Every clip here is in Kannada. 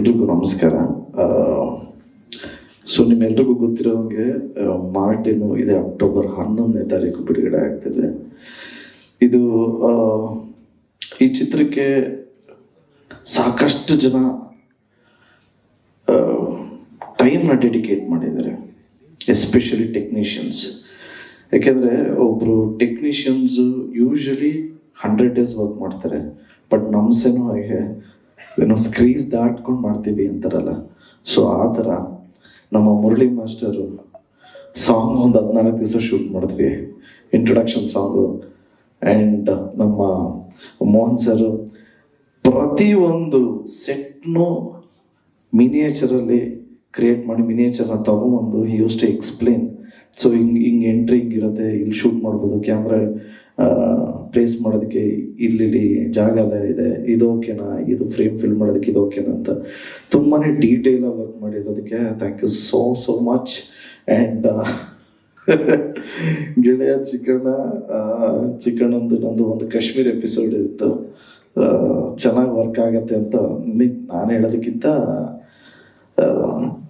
ಎಲ್ರಿಗೂ ನಮಸ್ಕಾರ. ಸೊ ನಿಮ್ಮೆಲ್ರಿಗೂ ಗೊತ್ತಿರೋಂಗೆ ಮಾರ್ಟಿನು ಇದೆ ಅಕ್ಟೋಬರ್ ಹನ್ನೊಂದನೇ ತಾರೀಕು ಬಿಡುಗಡೆ ಆಗ್ತಿದೆ. ಇದು ಈ ಚಿತ್ರಕ್ಕೆ ಸಾಕಷ್ಟು ಜನ ಟೈಮ್ನ ಡೆಡಿಕೇಟ್ ಮಾಡಿದ್ದಾರೆ ಎಸ್ಪೆಷಲಿ ಟೆಕ್ನಿಷಿಯನ್ಸ್ ಯಾಕೆಂದರೆ ಒಬ್ಬರು technicians usually hundred days work ಮಾಡ್ತಾರೆ ಬಟ್ ನಮ್ಸೇನೋ ಹಾಗೆ ಏನೋ ಸ್ಕ್ರೀಸ್ ದಾಟ್ಕೊಂಡು ಮಾಡ್ತೀವಿ ಅಂತಾರಲ್ಲ. ಸೊ ಆ ಥರ ನಮ್ಮ ಮುರಳಿ ಮಾಸ್ಟರು ಸಾಂಗ್ ಒಂದು ಹದಿನಾಲ್ಕು ದಿವಸ ಶೂಟ್ ಮಾಡಿದ್ವಿ. ಇಂಟ್ರೊಡಕ್ಷನ್ ಸಾಂಗು ಆ್ಯಂಡ್ ನಮ್ಮ ಮೋಹನ್ ಸರ್ ಪ್ರತಿಯೊಂದು ಸೆಟ್ನು ಮಿನಿಯೇಚರಲ್ಲಿ ಕ್ರಿಯೇಟ್ ಮಾಡಿ ಮಿನಿಯೇಚರ್ನ ತಗೊಂಬಂದು ಯೂಸ್ ಟು ಎಕ್ಸ್ಪ್ಲೇನ್ ಸೊ ಹಿಂಗೆ ಹಿಂಗೆ ಎಂಟ್ರಿ ಹಿಂಗಿರುತ್ತೆ ಇಲ್ಲಿ ಶೂಟ್ ಮಾಡ್ಬೋದು ಕ್ಯಾಮ್ರಾ ಪ್ಲೇಸ್ ಮಾಡೋದಕ್ಕೆ ಇಲ್ಲಿ ಜಾಗ ಎಲ್ಲ ಇದೆ. ಇದು ಓಕೆನಾ ಇದು ಫ್ರೇಮ್ ಫಿಲ್ ಮಾಡೋದಕ್ಕೆ ಇದು ಓಕೆನಾ ಅಂತ. ತುಂಬಾ ಆಗಿ work ಮಾಡಿರೋದಕ್ಕೆ. Thank you so so much and ಗೆಳೆಯ ಚಿಕ್ಕಣ್ಣ ಚಿಕ್ಕಣ್ಣಂದು ನಂದು ಒಂದು ಕಾಶ್ಮೀರ್ ಎಪಿಸೋಡ್ ಇತ್ತು. ಚೆನ್ನಾಗಿ ವರ್ಕ್ ಆಗತ್ತೆ ಅಂತ ನಾನು ಹೇಳೋದಕ್ಕಿಂತ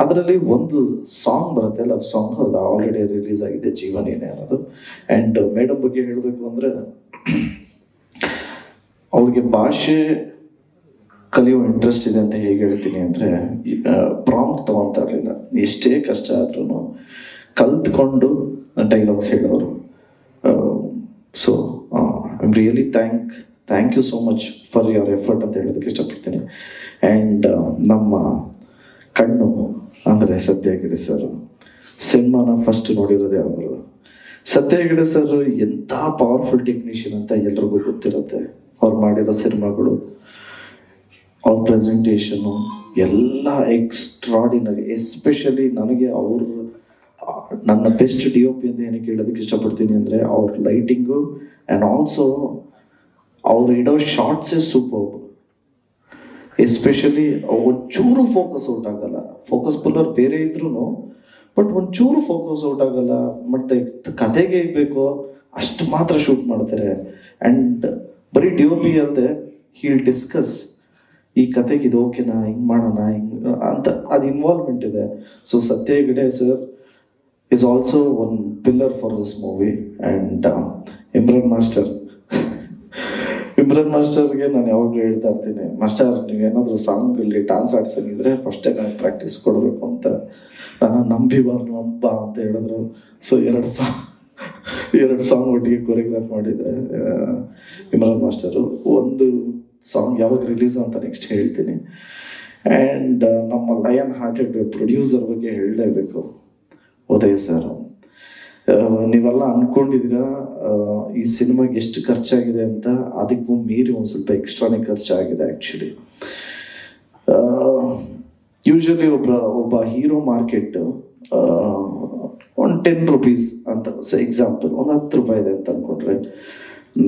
ಅದರಲ್ಲಿ ಒಂದು ಸಾಂಗ್ ಬರುತ್ತೆ ಲವ್ ಸಾಂಗ್ ಅದು ಆಲ್ರೆಡಿ ರಿಲೀಸ್ ಆಗಿದೆ, ಜೀವನ ಏನೇ ಅನ್ನೋದು. ಆ್ಯಂಡ್ ಮೇಡಮ್ ಬಗ್ಗೆ ಹೇಳಬೇಕು ಅಂದರೆ, ಅವ್ರಿಗೆ ಭಾಷೆ ಕಲಿಯೋ ಇಂಟ್ರೆಸ್ಟ್ ಇದೆ ಅಂತ ಹೇಗೆ ಹೇಳ್ತೀನಿ ಅಂದರೆ ಪ್ರಾಂಪ್ಟ್ ತಗೊತಾ ಇರಲಿಲ್ಲ. ಎಷ್ಟೇ ಕಷ್ಟ ಆದ್ರೂ ಕಲ್ತ್ಕೊಂಡು ಡೈಲಾಗ್ಸ್ ಹೇಳೋರು. So I really thank thank you so much for your effort ಅಂತ ಹೇಳೋದಕ್ಕೆ ಇಷ್ಟಪಡ್ತೀನಿ. ಆ್ಯಂಡ್ ನಮ್ಮ ಕಣ್ಣು ಅಂದರೆ ಸತ್ಯಗಿರ ಸರ್ ಸಿನಿಮಾನ ಫಸ್ಟ್ ನೋಡಿರೋದೇ ಅವರು. ಸತ್ಯಗಿರ ಸರ್ ಎಂಥ ಪವರ್ಫುಲ್ ಟೆಕ್ನಿಷಿಯನ್ ಅಂತ ಎಲ್ರಿಗೂ ಗೊತ್ತಿರುತ್ತೆ. ಅವ್ರು ಮಾಡಿರೋ ಸಿನಿಮಾಗಳು, ಅವ್ರ ಪ್ರೆಸೆಂಟೇಷನು ಎಲ್ಲ ಎಕ್ಸ್ಟ್ರಾಡಿನರಿ ಎಸ್ಪೆಷಲಿ ನನಗೆ ಅವ್ರ ನನ್ನ ಬೆಸ್ಟ್ ಡಿ ಒ ಪಿ ಅಂತ ಏನಕ್ಕೆ ಹೇಳೋದಕ್ಕೆ ಇಷ್ಟಪಡ್ತೀನಿ ಅಂದರೆ ಅವ್ರ ಲೈಟಿಂಗು ಆ್ಯಂಡ್ ಆಲ್ಸೋ ಅವ್ರು ಇಡೋ ಶಾರ್ಟ್ಸೇ ಸೂಪರ್. ಎಸ್ಪೆಷಲಿ ಒಂಚೂರು ಫೋಕಸ್ ಔಟ್ ಆಗಲ್ಲ. ಫೋಕಸ್ ಪುಲ್ಲರ್ ಬೇರೆ ಇದ್ರೂ ಬಟ್ ಒಂಚೂರು ಫೋಕಸ್ ಔಟ್ ಆಗಲ್ಲ. ಮತ್ತೆ ಕತೆಗೆ ಬೇಕು, ಅಷ್ಟು ಮಾತ್ರ ಶೂಟ್ ಮಾಡ್ತಾರೆ. ಆ್ಯಂಡ್ ಬರೀ ಡಿ ಒ ಪಿ ಅಲ್ಲದೆ ಹೀಲ್ ಡಿಸ್ಕಸ್ ಈ ಕತೆಗೆ ಇದು ಓಕೆನಾ ಹಿಂಗೆ ಮಾಡೋಣ, ಹಿಂಗೆ, ಅಂತ ಅದು ಇನ್ವಾಲ್ವ್ಮೆಂಟ್ ಇದೆ. So Satya Hegde sir is also one pillar for this movie and Imran master Imran ಮಾಸ್ಟರ್ಗೆ ನಾನು ಯಾವಾಗಲೂ ಹೇಳ್ತಾ ಇರ್ತೀನಿ, ಮಾಸ್ಟರ್ ನೀವೇನಾದರೂ ಸಾಂಗ್ ಇಲ್ಲಿ ಡಾನ್ಸ್ ಆಡ್ಸಂಗಿದ್ರೆ ಫಸ್ಟೇ ನಾನು ಪ್ರಾಕ್ಟೀಸ್ ಕೊಡಬೇಕು ಅಂತ ನಾನು ನಂಬಿ ಬಾರ್ ಅಂತ ಹೇಳಿದ್ರು. ಸೊ ಎರಡು ಸಾಂಗ್ ಎರಡು ಸಾಂಗ್ ಒಟ್ಟಿಗೆ ಕೊರಿಯೋಗ್ರಾಫ್ ಮಾಡಿದ್ರೆ ಇಮ್ರಾನ್ ಮಾಸ್ಟರು ಒಂದು ಸಾಂಗ್ ಯಾವಾಗ ರಿಲೀಸ್ ಅಂತ ನೆಕ್ಸ್ಟ್ ಹೇಳ್ತೀನಿ. ಆ್ಯಂಡ್ ನಮ್ಮ ಲಯನ್ ಹಾರ್ಟೆಡ್ ಪ್ರೊಡ್ಯೂಸರ್ ಬಗ್ಗೆ ಹೇಳಲೇಬೇಕು. ಉದಯ್ ಸರ್ ನೀವೆಲ್ಲ ಅನ್ಕೊಂಡಿದ್ದೀರಾ ಈ ಸಿನಿಮಾಗೆ ಎಷ್ಟು ಖರ್ಚಾಗಿದೆ ಅಂತ? ಅದಕ್ಕೂ ಮೀರಿ ಒಂದು ಸ್ವಲ್ಪ ಎಕ್ಸ್ಟ್ರಾನೇ ಖರ್ಚಾಗಿದೆ ಆ್ಯಕ್ಚುಲಿ ಯೂಶಲಿ ಒಬ್ಬ ಒಬ್ಬ ಹೀರೋ ಮಾರ್ಕೆಟ್ ಒಂದು ಟೆನ್ ರುಪೀಸ್ ಅಂತ ಸೊ ಎಕ್ಸಾಂಪಲ್ ಒಂದು ಹತ್ತು ರೂಪಾಯಿ ಇದೆ ಅಂತ ಅಂದ್ಕೊಂಡ್ರೆ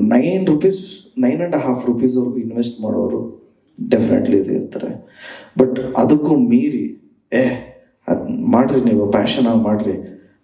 nine rupees nine and half ರುಪೀಸ್ವರೆಗೂ invest ಮಾಡೋರು ಡೆಫಿನೆಟ್ಲಿ ಇದು ಇರ್ತಾರೆ. ಬಟ್ ಅದಕ್ಕೂ ಮೀರಿ, ಏ, ಅದು ಮಾಡಿರಿ ನೀವು ಪ್ಯಾಷನಾಗಿ ಮಾಡ್ರಿ.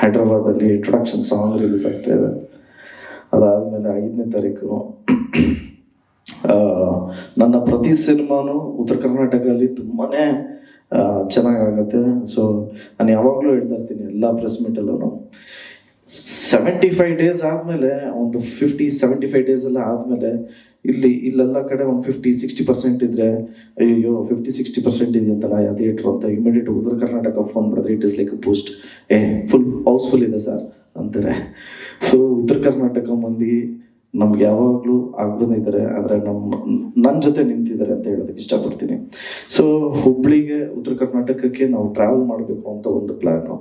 ಹೈದ್ರಾಬಾದಲ್ಲಿ ಇಂಟ್ರೊಡಕ್ಷನ್ ಸಾಂಗ್ ರಿಲೀಸ್ ಆಗ್ತಾ ಇದೆ. ಅದಾದಮೇಲೆ ಐದನೇ ತಾರೀಕು ನನ್ನ ಪ್ರತಿ ಸಿನಿಮಾನು ಉತ್ತರ ಕರ್ನಾಟಕದಲ್ಲಿ ತುಂಬಾ ಚೆನ್ನಾಗಾಗತ್ತೆ. ಸೊ ನಾನು ಯಾವಾಗಲೂ ಹೇಳ್ತಾ ಇರ್ತೀನಿ ಎಲ್ಲ ಪ್ರೆಸ್ ಮೀಟಲ್ಲೂ ಸೆವೆಂಟಿ ಫೈವ್ ಡೇಸ್ ಆದಮೇಲೆ, ಒಂದು ಫಿಫ್ಟಿ ಸೆವೆಂಟಿ ಫೈವ್ ಡೇಸ್ ಎಲ್ಲ ಆದಮೇಲೆ, ಇಲ್ಲಿ, ಇಲ್ಲೆಲ್ಲ ಕಡೆ ಒಂದು ಫಿಫ್ಟಿ ಸಿಕ್ಸ್ಟಿ ಪರ್ಸೆಂಟ್ ಇದ್ರೆ ಅಯ್ಯೋ ಫಿಫ್ಟಿ ಸಿಕ್ಸ್ಟಿ ಪರ್ಸೆಂಟ್ ಇದೆಯಂತಲ್ಲ ಯಾವ ಥಿಯೇಟ್ರ್ ಅಂತ ಇಮಿಡಿಯೇಟ್ ಉತ್ತರ ಕರ್ನಾಟಕ ಫೋನ್ ಮಾಡಿದ್ರೆ it is like boost a full housefull ಇದೆ ಸರ್ ಅಂತಾರೆ. ಸೊ ಉತ್ತರ ಕರ್ನಾಟಕ ಮಂದಿ ನಮ್ಗೆ ಯಾವಾಗಲೂ ಆಗ್ದೇ ಇದ್ದಾರೆ ಆದರೆ ನಮ್ಮ ನನ್ನ ಜೊತೆ ನಿಂತಿದ್ದಾರೆ ಅಂತ ಹೇಳೋದಕ್ಕೆ ಇಷ್ಟಪಡ್ತೀನಿ. ಸೊ ಹುಬ್ಳಿಗೆ ಉತ್ತರ ಕರ್ನಾಟಕಕ್ಕೆ ನಾವು ಟ್ರಾವೆಲ್ ಮಾಡಬೇಕು ಅಂತ ಒಂದು ಪ್ಲ್ಯಾನು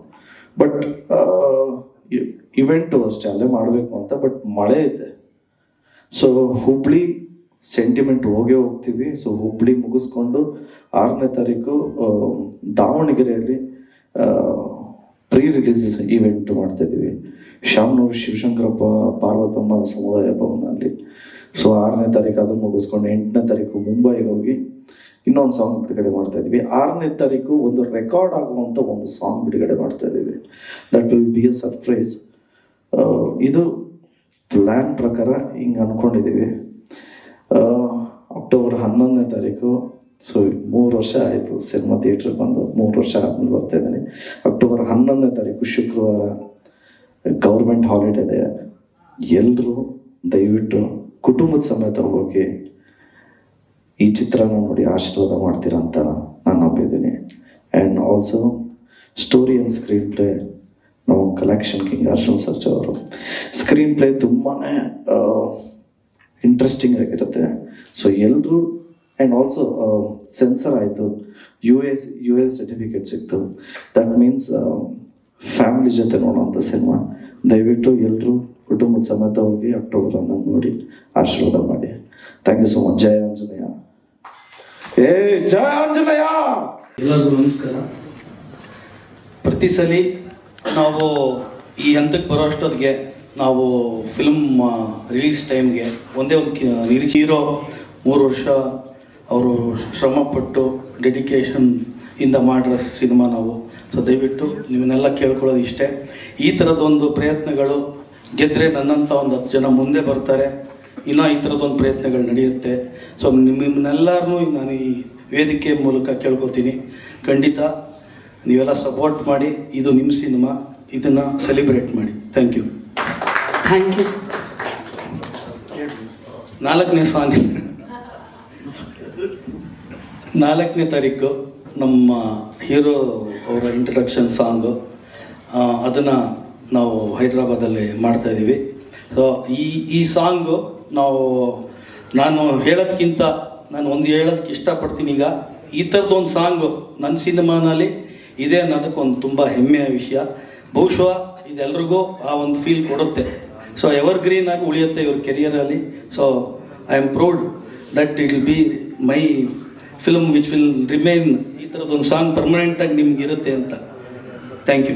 ಬಟ್ ಇವೆಂಟು ಅಷ್ಟೇ, ಅಲ್ಲೇ ಮಾಡಬೇಕು ಅಂತ ಬಟ್ ಮಳೆ ಇದೆ. ಸೊ ಹುಬ್ಳಿ ಸೆಂಟಿಮೆಂಟ್ ಹೋಗೇ ಹೋಗ್ತೀವಿ. ಸೊ ಹುಬ್ಳಿ ಮುಗಿಸ್ಕೊಂಡು ಆರನೇ ತಾರೀಕು ದಾವಣಗೆರೆಯಲ್ಲಿ ಪ್ರೀ ರಿಲೀಸ್ ಈವೆಂಟ್ ಮಾಡ್ತಾ ಇದ್ದೀವಿ. ಶಾಮನೂರು ಶಿವಶಂಕರಪ್ಪ, ಪಾರ್ವತಮ್ಮ ಸಮುದಾಯ ಭವನಲ್ಲಿ ಸೊ ಆರನೇ ತಾರೀಕು ಅದನ್ನು ಮುಗಿಸ್ಕೊಂಡು ಎಂಟನೇ ತಾರೀಕು ಮುಂಬೈಗೆ ಹೋಗಿ ಇನ್ನೊಂದು ಸಾಂಗ್ ಬಿಡುಗಡೆ ಮಾಡ್ತಾ ಇದ್ವಿ ಆರನೇ ತಾರೀಕು ಒಂದು ರೆಕಾರ್ಡ್ ಆಗುವಂಥ ಒಂದು ಸಾಂಗ್ ಬಿಡುಗಡೆ ಮಾಡ್ತಾ ಇದ್ದೀವಿ. That will be a surprise ಇದು ಪ್ಲ್ಯಾನ್ ಪ್ರಕಾರ ಹಿಂಗೆ ಅಂದ್ಕೊಂಡಿದ್ದೀವಿ ಅಕ್ಟೋಬರ್ ಹನ್ನೊಂದನೇ ತಾರೀಕು ಸೊ ಮೂರು ವರ್ಷ ಆಯಿತು ಸಿನಿಮಾ ಥಿಯೇಟ್ರಿಗೆ ಬಂದು, ಮೂರು ವರ್ಷ ಆದಮೇಲೆ ಬರ್ತಾ ಇದ್ದೀನಿ. ಅಕ್ಟೋಬರ್ ಹನ್ನೊಂದನೇ ತಾರೀಕು ಶುಕ್ರವಾರ ಗೌರ್ಮೆಂಟ್ ಹಾಲಿಡೇ ಇದೆ. ಎಲ್ಲರೂ ದಯವಿಟ್ಟು ಕುಟುಂಬದ ಸಮೇತ ಹೋಗಿ ಈ ಚಿತ್ರನ ನೋಡಿ ಆಶೀರ್ವಾದ ಮಾಡ್ತೀರಾ ಅಂತ ನಾನು ನಂಬಿದ್ದೀನಿ. And also story and screenplay ನಾವು ಕಲೆಕ್ಷನ್ ಕಿಂಗ್ ಅರ್ಶನ್ ಸರ್ಜ್ ಅವರು. ಸ್ಕ್ರೀನ್ ಪ್ಲೇ ತುಂಬಾ ಇಂಟ್ರೆಸ್ಟಿಂಗ್ ಆಗಿರುತ್ತೆ. ಸೊ ಎಲ್ಲರೂ ಆ್ಯಂಡ್ ಆಲ್ಸೋ ಸೆನ್ಸರ್ ಆಯಿತು. U S U S certificate ಸಿಕ್ತು. ದಟ್ ಮೀನ್ಸ್ ಫ್ಯಾಮಿಲಿ ಜೊತೆ ನೋಡೋಂಥ ಸಿನಿಮಾ ದಯವಿಟ್ಟು ಎಲ್ಲರೂ ಕುಟುಂಬದ ಸಮೇತ ಹೋಗಿ ಅಕ್ಟೋಬರ್ ಹನ್ನೊಂದು ನೋಡಿ ಆಶೀರ್ವಾದ ಮಾಡಿ. ಥ್ಯಾಂಕ್ ಯು ಸೊ ಮಚ್ ಜಯ ಆಂಜನೇಯ. ಏ, ಜಯ ಆಂಜನೇಯ! ಎಲ್ಲರಿಗೂ ನಮಸ್ಕಾರ. ಪ್ರತಿ ಸಲ ನಾವು ಈ ಹಂತಕ್ಕೆ ಬರೋ ಅಷ್ಟೊತ್ತಿಗೆ ನಾವು ಫಿಲ್ಮ್ ರಿಲೀಸ್ ಟೈಮ್ಗೆ ಒಂದೇ ಒಂದು ಹೀರೋ ಮೂರು ವರ್ಷ ಅವರು ಶ್ರಮಪಟ್ಟು ಡೆಡಿಕೇಶನ್ ಇಂದ ಮಾಡಿರೋ ಸಿನಿಮಾ ನಾವು. ಸೊ ದಯವಿಟ್ಟು ನಿಮ್ಮನ್ನೆಲ್ಲ ಕೇಳ್ಕೊಳ್ಳೋದು ಇಷ್ಟೇ. ಈ ಥರದೊಂದು ಪ್ರಯತ್ನಗಳು ಗೆದ್ದರೆ ನನ್ನಂಥ ಒಂದು ಹತ್ತು ಜನ ಮುಂದೆ ಬರ್ತಾರೆ. ಇನ್ನೂ ಈ ಥರದೊಂದು ಪ್ರಯತ್ನಗಳು ನಡೆಯುತ್ತೆ. ಸೊ ನಿಮ್ಮನ್ನೆಲ್ಲರನ್ನೂ ನಾನು ಈ ವೇದಿಕೆ ಮೂಲಕ ಕೇಳ್ಕೊತೀನಿ ಖಂಡಿತ ನೀವೆಲ್ಲ ಸಪೋರ್ಟ್ ಮಾಡಿ ಇದು ನಿಮ್ಮ ಸಿನಿಮಾ ಇದನ್ನು ಸೆಲೆಬ್ರೇಟ್ ಮಾಡಿ. ಥ್ಯಾಂಕ್ ಯು ಥ್ಯಾಂಕ್ ಯು ನಾಲ್ಕನೇ ಸಾಂಗ್ ನಾಲ್ಕನೇ ತಾರೀಕು ನಮ್ಮ ಹೀರೋ ಅವರ ಇಂಟ್ರಡಕ್ಷನ್ ಸಾಂಗು ಅದನ್ನು ನಾವು ಹೈದ್ರಾಬಾದಲ್ಲಿ ಮಾಡ್ತಾ ಇದ್ದೀವಿ ಸೊ ಈ ಈ ಸಾಂಗು ನಾವು, ನಾನು ಹೇಳೋದಕ್ಕಿಂತ ನಾನು ಒಂದು ಹೇಳೋದಕ್ಕೆ ಇಷ್ಟಪಡ್ತೀನಿ ಈಗ. ಈ ಥರದ್ದು ಒಂದು ಸಾಂಗು ನನ್ನ ಸಿನಿಮಾನಲ್ಲಿ ಇದೆ ಅನ್ನೋದಕ್ಕೆ ಒಂದು ತುಂಬ ಹೆಮ್ಮೆಯ ವಿಷಯ. ಬಹುಶಃ ಇದೆಲ್ಲರಿಗೂ ಆ ಒಂದು ಫೀಲ್ ಕೊಡುತ್ತೆ. ಸೊ ಎವರ್ ಗ್ರೀನ್ ಆಗಿ ಉಳಿಯುತ್ತೆ ಇವ್ರ ಕೆರಿಯರಲ್ಲಿ so I am proud that it will be my film which will remain ಈ ಥರದೊಂದು ಸಾಂಗ್ ಪರ್ಮನೆಂಟಾಗಿ ನಿಮ್ಗೆ ಇರುತ್ತೆ ಅಂತ. Thank you